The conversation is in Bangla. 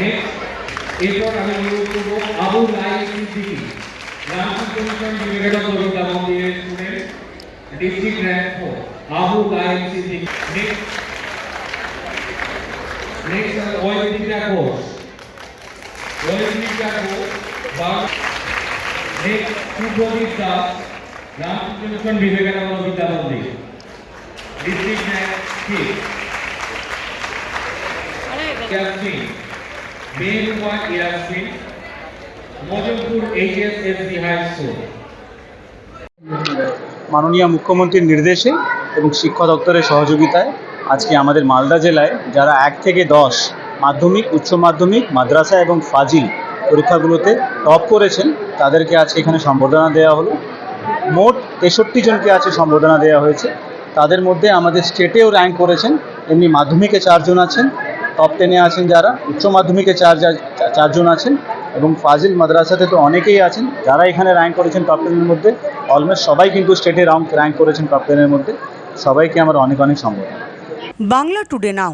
নেক্সট এরপর আমি অনুরোধ করবো আবু লাইক সিদ্দিকি রামকৃষ্ণ মিশন বিবেকানন্দ বিদ্যা মন্দিরের student district rank four Abu like Siddiqui next next Vedika Ghosh Vedika Ghosh বা next Subhadip Das Ramakrishna mission Vivekananda Vidya Mandir district rank six Benuya Yasmin Majampur HSSB high school. মাননীয় মুখ্যমন্ত্রীর নির্দেশে এবং শিক্ষা দপ্তরের সহযোগিতায় আজকে আমাদের মালদা জেলায় যারা এক থেকে দশ মাধ্যমিক, উচ্চ মাধ্যমিক, মাদ্রাসা এবং ফাজিল পরীক্ষাগুলোতে টপ করেছেন, তাদেরকে আজকে এখানে সম্বর্ধনা দেওয়া হলো। মোট তেষট্টি জনকে আজকে সম্বর্ধনা দেওয়া হয়েছে। তাদের মধ্যে আমাদের স্টেটেও র্যাঙ্ক করেছেন, এমনি মাধ্যমিকে চারজন আছেন। টপ টেনে আছেন যারা, উচ্চ মাধ্যমিকে চার চারজন আছেন এবং ফাজিল মাদ্রাসাতে তো অনেকেই আছেন, যারা এখানে র্যাঙ্ক করেছেন টপ টেনের মধ্যে অলমোস্ট সবাই কিন্তু স্টেটে র্যাঙ্ক র্যাঙ্ক করেছেন টপ টেনের মধ্যে, সবাইকে আমার অনেক অনেক সম্ভব বাংলা টুডে নাও